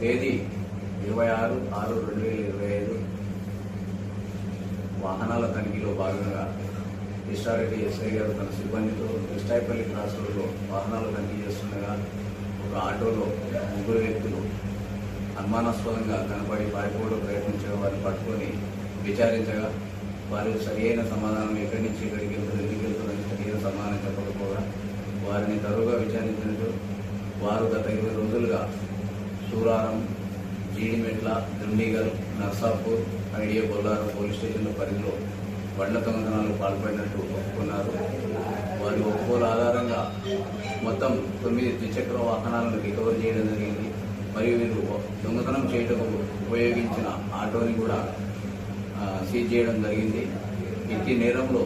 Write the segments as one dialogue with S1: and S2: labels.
S1: తేదీ ఇరవై ఆరు ఆరు రెండు వేల ఇరవై ఐదు. వాహనాల తనిఖీలో భాగంగా కృష్ణారెడ్డి ఎస్ఐ గారు తన సిబ్బందితో కృష్ణాయిపల్లి క్రాస్ రోడ్లో వాహనాలు తనిఖీ చేస్తుండగా ఒక ఆటోలో ముగ్గురు వ్యక్తులు అనుమానాస్పదంగా కనపడి పారిపోవడం ప్రయత్నించగా వారిని పట్టుకొని విచారించగా వారు సరి అయిన సమాధానం ఎక్కడి నుంచి ఎక్కడికి వెళ్తారు ఎందుకు వెళ్తారని సరి సమాధానం చెప్పకపోగా వారిని తరువుగా విచారించినట్టు వారు గత ఇరవై రోజులుగా సూరారం జీడిమెట్ల దుండిగల్ నర్సాపూర్ ఐడియా బొల్లారం పోలీస్ స్టేషన్ల పరిధిలో బండ్ల దొంగతనాలు పాల్పడినట్టు ఒప్పుకున్నారు. వారి ఒప్పుకోల ఆధారంగా మొత్తం తొమ్మిది ద్విచక్ర వాహనాలను రికవర్ చేయడం జరిగింది. మరియు వీరు దొంగతనం చేయటకు ఉపయోగించిన ఆటోని కూడా సీజ్ చేయడం జరిగింది. ఇట్టి నేరంలో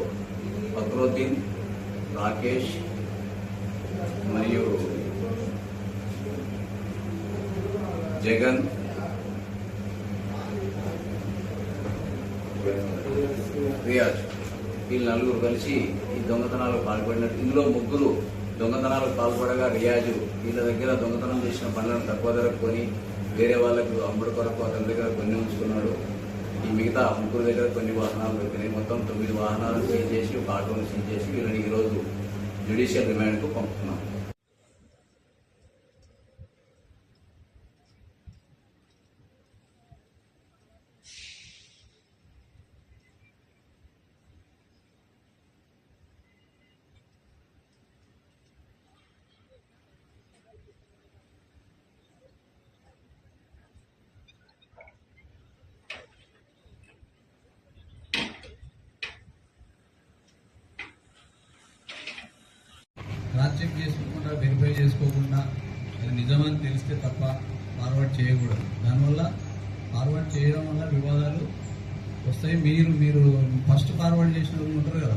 S1: ఫక్రుద్దీన్ రాకేష్ మరియు జగన్. రియాజ్. వీళ్ళు నలుగురు కలిసి ఈ దొంగతనాలు పాల్పడినట్టు ఇందులో ముగ్గురు దొంగతనాలకు పాల్పడగా రియాజు. వీళ్ళ దగ్గర దొంగతనం చేసిన పనులను తక్కువ ధరకు కొని వేరే వాళ్ళకు అమ్ముడు కొరకు అతని దగ్గర కొన్ని ఉంచుకున్నాడు. ఈ మిగతా ముగ్గురు దగ్గర కొన్ని వాహనాలు దొరికినాయి. మొత్తం తొమ్మిది వాహనాలు సీజ్ చేసి ఒక ఆటోను సీజ్ చేసి వీళ్ళని ఈరోజు జ్యుడిషియల్ రిమాండ్కు పంపుతున్నాం
S2: క్రాస్ చెక్ చేసుకోకుండా వెరిఫై చేసుకోకుండా అది నిజమని తెలిస్తే తప్ప ఫార్వర్డ్ చేయకూడదు. దానివల్ల ఫార్వర్డ్ చేయడం వల్ల వివాదాలు వస్తాయి. మీరు మీరు ఫస్ట్ ఫార్వర్డ్ చేసిన వాళ్ళు ఉంటారు కదా.